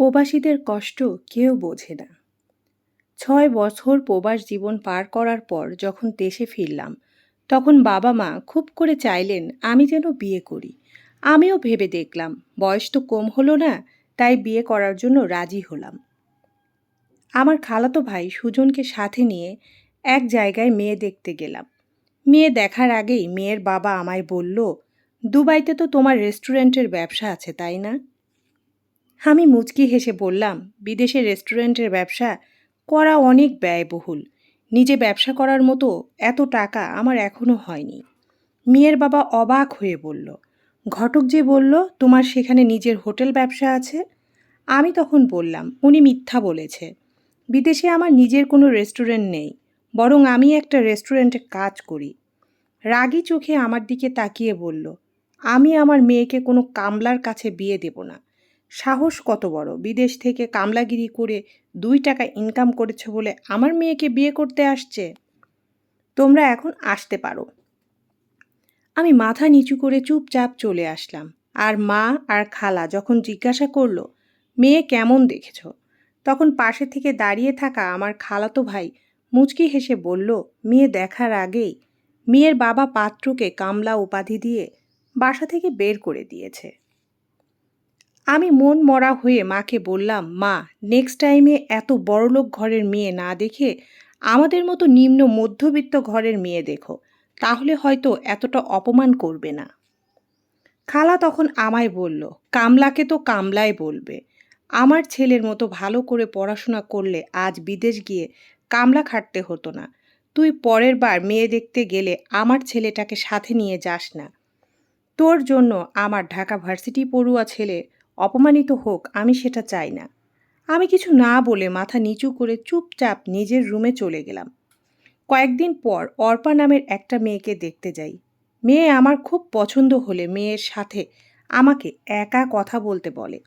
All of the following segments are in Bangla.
প্রবাসীদের কষ্ট কেউ বোঝে না। ছয় বছর প্রবাস জীবন পার করার পর যখন দেশে ফিরলাম, তখন বাবা মা খুব করে চাইলেন আমি যেন বিয়ে করি। আমিও ভেবে দেখলাম, বয়স তো কম হলো না, তাই বিয়ে করার জন্য রাজি হলাম। আমার খালাতো ভাই সুজনকে সাথে নিয়ে এক জায়গায় মেয়ে দেখতে গেলাম। মেয়ে দেখার আগেই মেয়ের বাবা আমায় বলল, দুবাইতে তো তোমার রেস্টুরেন্টের ব্যবসা আছে, তাই না? আমি মুচকি হেসে বললাম, বিদেশে রেস্টুরেন্টের ব্যবসা করা অনেক ব্যয়বহুল। নিজে ব্যবসা করার মতো এত টাকা আমার এখনও হয়নি। মেয়ের বাবা অবাক হয়ে বলল, ঘটক যে বলল, তোমার সেখানে নিজের হোটেল ব্যবসা আছে? আমি তখন বললাম, উনি মিথ্যা বলেছে। বিদেশে আমার নিজের কোনো রেস্টুরেন্ট নেই, বরং আমি একটা রেস্টুরেন্টে কাজ করি। রাগী চোখে আমার দিকে তাকিয়ে বলল, আমি আমার মেয়েকে কোনো কামলার কাছে বিয়ে দেব না। সাহস কত বড়। বিদেশ থেকে কামলাগিরি করে দুই টাকা ইনকাম করেছে বলে আমার মেয়েকে বিয়ে করতে আসছে। তোমরা এখন আসতে পারো। আমি মাথা নিচু করে চুপচাপ চলে আসলাম। আর মা আর খালা যখন জিজ্ঞাসা করল, মেয়ে কেমন দেখেছ? তখন পাশে থেকে দাঁড়িয়ে থাকা আমার খালাতো ভাই মুচকি হেসে বলল, মেয়ে দেখার আগেই মেয়ের বাবা পাত্রকে কামলা উপাধি দিয়ে বাসা থেকে বের করে দিয়েছে। আমি মন মরা হয়ে মাকে বললাম, মা নেক্সট টাইমে এত বড়লোক ঘরের মেয়ে না দেখে আমাদের মতো নিম্ন মধ্যবিত্ত ঘরের মেয়ে দেখো। তাহলে হয়তো এতটা অপমান করবে না। খালা তখন আমায় বলল, কামলাকে তো কামলাই বলবে। আমার ছেলের মতো ভালো করে পড়াশোনা করলে আজ বিদেশ গিয়ে কামলা খাটতে হতো না। তুই পরের বার মেয়ে দেখতে গেলে আমার ছেলেটাকে সাথে নিয়ে যাস না। তোর জন্য আমার ঢাকা ভার্সিটি পড়ুয়া ছেলে অপমানিত হোক, আমি সেটা চাই না। আমি কিছু না বলে মাথা নিচু করে চুপচাপ নিজের রুমে চলে গেলাম। কয়েকদিন পর অর্পা নামের একটা মেয়েকে দেখতে যাই। মেয়ে আমার খুব পছন্দ হলে মেয়ের সাথে আমাকে একা কথা বলতে বলে।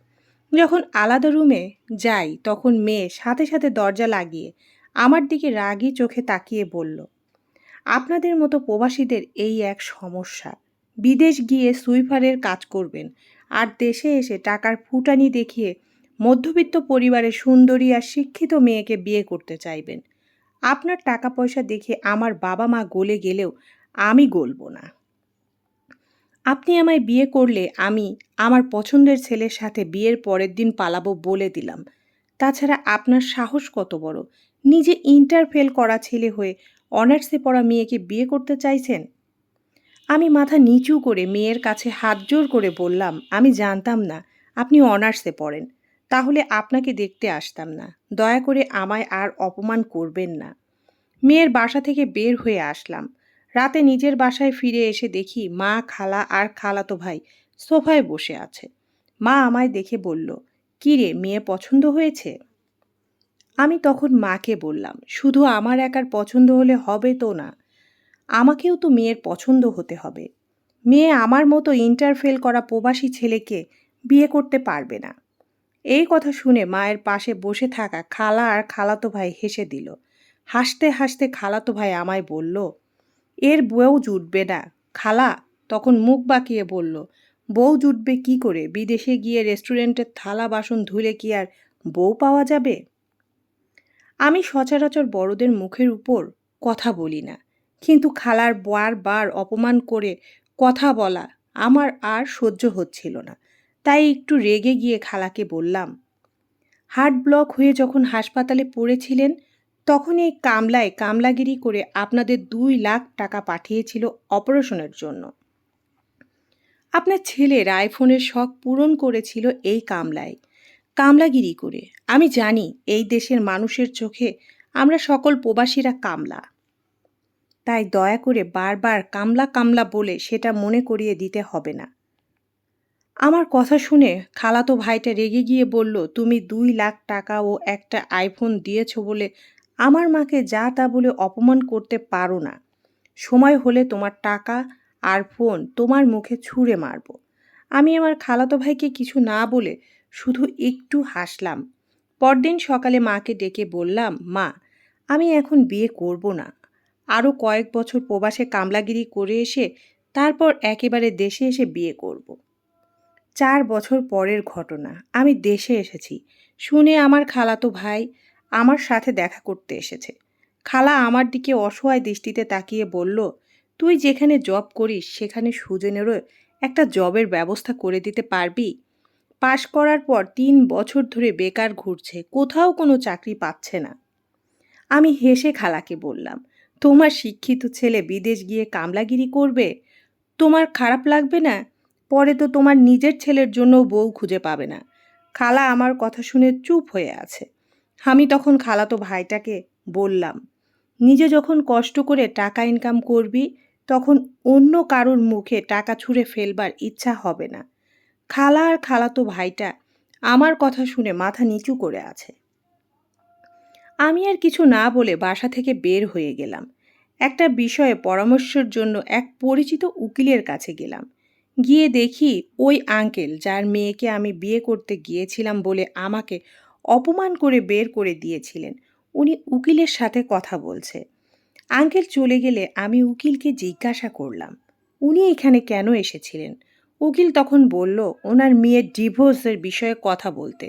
যখন আলাদা রুমে যাই, তখন মেয়ে সাথে সাথে দরজা লাগিয়ে আমার দিকে রাগী চোখে তাকিয়ে বলল, আপনাদের মতো প্রবাসীদের এই এক সমস্যা। বিদেশ গিয়ে সুইপারের কাজ করবেন আর দেশে এসে টাকার ফুটানি দেখিয়ে মধ্যবিত্ত পরিবারের সুন্দরী আর শিক্ষিত মেয়েকে বিয়ে করতে চাইবেন। আপনার টাকা পয়সা দেখে আমার বাবা মা গলে গেলেও আমি গলব না। আপনি আমায় বিয়ে করলে আমি আমার পছন্দের ছেলের সাথে বিয়ের পরের দিন পালাবো বলে দিলাম। তাছাড়া আপনার সাহস কত বড়? নিজে ইন্টার ফেল করা ছেলে হয়ে অনার্সে পড়া মেয়েকে বিয়ে করতে চাইছেন? আমি মাথা নিচু করে মেয়ের কাছে হাত জোর করে বললাম, আমি জানতাম না, আপনি অনার্সে পড়েন। তাহলে আপনাকে দেখতে আসতাম না। দয়া করে আমায় আর অপমান করবেন না। মেয়ের বাসা থেকে বের হয়ে আসলাম। রাতে নিজের বাসায় ফিরে এসে দেখি মা, খালা আর খালাতো ভাই সোফায় বসে আছে। মা আমায় দেখে বলল, কী রে, মেয়ে পছন্দ হয়েছে? আমি তখন মাকে বললাম, শুধু আমার একার পছন্দ হলে হবে তো না। আমাকেও তো মেয়ের পছন্দ হতে হবে। মেয়ে আমার মতো ইন্টার ফেল করা প্রবাসী ছেলেকে বিয়ে করতে পারবে না। এই কথা শুনে মায়ের পাশে বসে থাকা খালা আর খালাতো ভাই হেসে দিল। হাসতে হাসতে খালাতো ভাই আমায় বলল, এর বউ জুটবে না। খালা তখন মুখ বাঁকিয়ে বলল, বউ জুটবে কি করে? বিদেশে গিয়ে রেস্টুরেন্টের থালা বাসন ধুলে কি আর বউ পাওয়া যাবে? আমি সচরাচর বড়দের মুখের উপর কথা বলি না। কিন্তু খালার বারবার অপমান করে কথা বলা আমার আর সহ্য হচ্ছিল না। তাই একটু রেগে গিয়ে খালাকে বললাম, হার্ট ব্লক হয়ে যখন হাসপাতালে পড়েছিলেন, তখন এই কামলায় কামলাগিরি করে আপনাদের দুই লাখ টাকা পাঠিয়েছিল অপারেশনের জন্য। আপনার ছেলের আইফোনের শখ পূরণ করেছিল এই কামলায়। কামলাগিরি করে। আমি জানি এই দেশের মানুষের চোখে আমরা সকল প্রবাসীরা কামলা। তাই দয়া করে বারবার কামলা কামলা বলে সেটা মনে করিয়ে দিতে হবে না। আমার কথা শুনে খালাতো ভাইটা রেগে গিয়ে বলল, তুমি দুই লাখ টাকা ও একটা আইফোন দিয়েছ বলে আমার মাকে যা তা বলে অপমান করতে পারো না। সময় হলে তোমার টাকা আর ফোন তোমার মুখে ছুঁড়ে মারব আমি আমার খালাতো ভাইকে কিছু না বলে শুধু একটু হাসলাম। পরদিন সকালে মাকে ডেকে বললাম, মা, আমি এখন বিয়ে করব না। আরও কয়েক বছর প্রবাসে কামলাগিরি করে এসে তারপর একেবারে দেশে এসে বিয়ে করব। চার বছর পরের ঘটনা। আমি দেশে এসেছি। শুনে আমার খালাতো ভাই আমার সাথে দেখা করতে এসেছে। খালা আমার দিকে অসহায় দৃষ্টিতে তাকিয়ে বলল, তুই যেখানে জব করিস, সেখানে সুজনেরও একটা জবের ব্যবস্থা করে দিতে পারবি? পাশ করার পর তিন বছর ধরে বেকার ঘুরছে, কোথাও কোনো চাকরি পাচ্ছে না। আমি হেসে খালাকে বললাম তোমার শিক্ষিত ছেলে বিদেশ গিয়ে কামলাগিরি করবে? তোমার খারাপ লাগবে না? পরে তো তোমার নিজের ছেলের জন্য বউ খুঁজে পাবে না। খালা আমার কথা শুনে চুপ হয়ে আছে। আমি তখন খালাতো ভাইটাকে বললাম, নিজে যখন কষ্ট করে টাকা ইনকাম করবি, তখন অন্য কারোর মুখে টাকা ছুঁড়ে ফেলবার ইচ্ছা হবে না। খালা আর খালাতো ভাইটা আমার কথা শুনে মাথা নিচু করে আছে। আমি আর কিছু না বলে বাসা থেকে বের হয়ে গেলাম। একটা বিষয়ে পরামর্শের জন্য এক পরিচিত উকিলের কাছে গেলাম। গিয়ে দেখি ওই আঙ্কেল, যার মেয়েকে আমি বিয়ে করতে গিয়েছিলাম বলে আমাকে অপমান করে বের করে দিয়েছিলেন। উনি উকিলের সাথে কথা বলছে। আঙ্কেল চলে গেলে আমি উকিলকে জিজ্ঞাসা করলাম, উনি এখানে কেন এসেছিলেন? উকিল তখন বলল, ওনার মেয়ের ডিভোর্সের বিষয়ে কথা বলতে।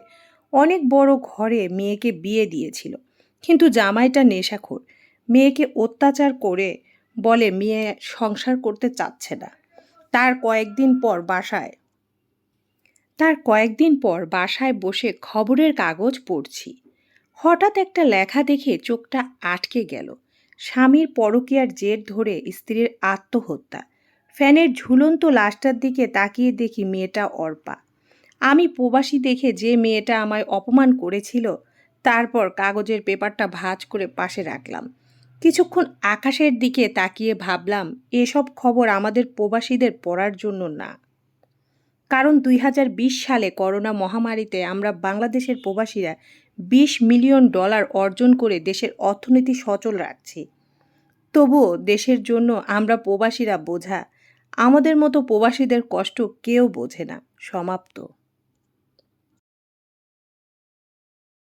অনেক বড় ঘরে মেয়েকে বিয়ে দিয়েছিল। কিন্তু জামাইটা নেশাখোর। মেয়েকে অত্যাচার করে বলে মেয়ে সংসার করতে চাচ্ছে না। তার কয়েকদিন পর বাসায়, তার কয়েকদিন পর বাসায় বসে খবরের কাগজ পড়ছি। হঠাৎ একটা লেখা দেখে চোখটা আটকে গেল। স্বামীর পরকীয়ার জের ধরে স্ত্রীর আত্মহত্যা। ফ্যানের ঝুলন্ত লাশটার দিকে তাকিয়ে দেখি মেয়েটা অর্পা। আমি প্রবাসী দেখে যে মেয়েটা আমায় অপমান করেছিল তারপর কাগজের পেপারটা ভাঁজ করে পাশে রাখলাম। কিছুক্ষণ আকাশের দিকে তাকিয়ে ভাবলাম, এসব খবর আমাদের প্রবাসীদের পড়ার জন্য না। কারণ দুই হাজার বিশ সালে করোনা মহামারীতে আমরা বাংলাদেশের প্রবাসীরা বিশ মিলিয়ন ডলার অর্জন করে দেশের অর্থনীতি সচল রাখছি। তবুও দেশের জন্য আমরা প্রবাসীরা বোঝা, আমাদের মতো প্রবাসীদের কষ্ট কেউ বোঝে না। সমাপ্ত।